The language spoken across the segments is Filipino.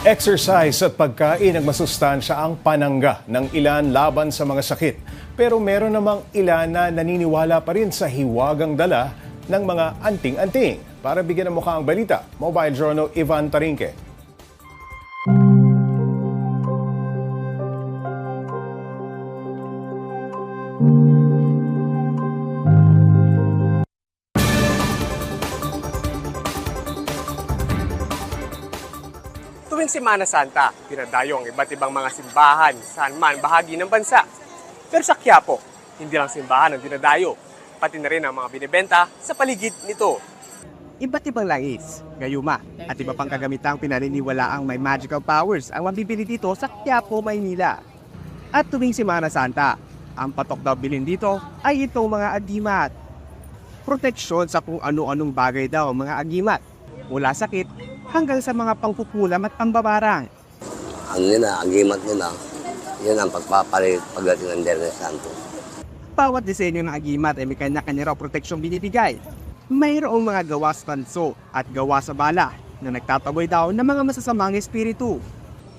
Exercise at pagkain ang masustansya ang panangga ng ilan laban sa mga sakit. Pero meron namang ilan na naniniwala pa rin sa hiwagang dala ng mga anting-anting. Para bigyan ng mukha ang balita, Mobile Journal Ivan Tarinque. Tuwing Semana Santa, pinadayo ang iba't ibang mga simbahan saan man bahagi ng bansa. Pero sa Quiapo, hindi lang simbahan ang dinadayo, pati na rin ang mga binibenta sa paligid nito. Iba't ibang langis, gayuma, at iba pang kagamitang pinaniniwalaang may magical powers ang mabibili dito sa Quiapo, Maynila. At tuwing Semana Santa, ang patok daw bilhin dito ay itong mga agimat. Proteksyon sa kung ano-anong bagay daw mga agimat, mula sakit hanggang sa mga pangkukulam at pambabarang. Ano yun na, agimat nila. Yun ang pagpapalit pagdating ng Dernes Santo. Bawat disenyo ng agimat ay may kanya-kanya raw proteksyong binibigay. Mayroong mga gawa sa tanso at gawa sa bala na nagtataboy daw ng mga masasamang espiritu.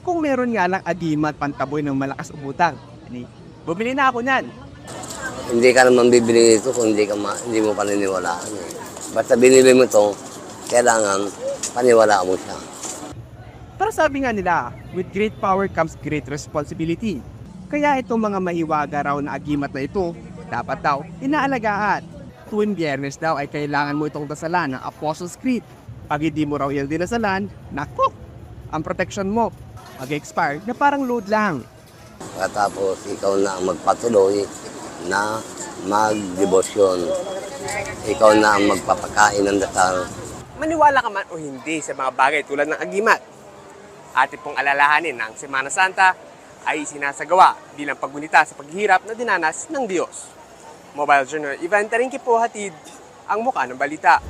Kung meron nga lang agimat pantaboy ng malakas ubutang, ani, bumili na ako niyan. Hindi ka naman bibili nito kung hindi, ka ma, hindi mo paniniwalaan. Eh. Basta binili mo ito, kailangan paniwalaan mo siya. Pero sabi nga nila, with great power comes great responsibility. Kaya itong mga mahiwaga raw na agimat na ito, dapat daw inaalagaan. Tuwing biyernes daw ay kailangan mo itong dasalan ng Apostles' Creed. Pag hindi mo raw yung dinasalan, naku, ang protection mo mag-expire na parang load lang. Katapos ikaw na ang magpatuloy na magdebosyon. Ikaw na ang magpapakain ng dasal. Maniwala ka man o hindi sa mga bagay tulad ng agimat. Atin pong alalahanin na ang Semana Santa ay sinasagawa bilang paggunita sa paghihirap na dinanas ng Diyos. Mobile Journal Event Taringki po hatid ang mukha ng balita.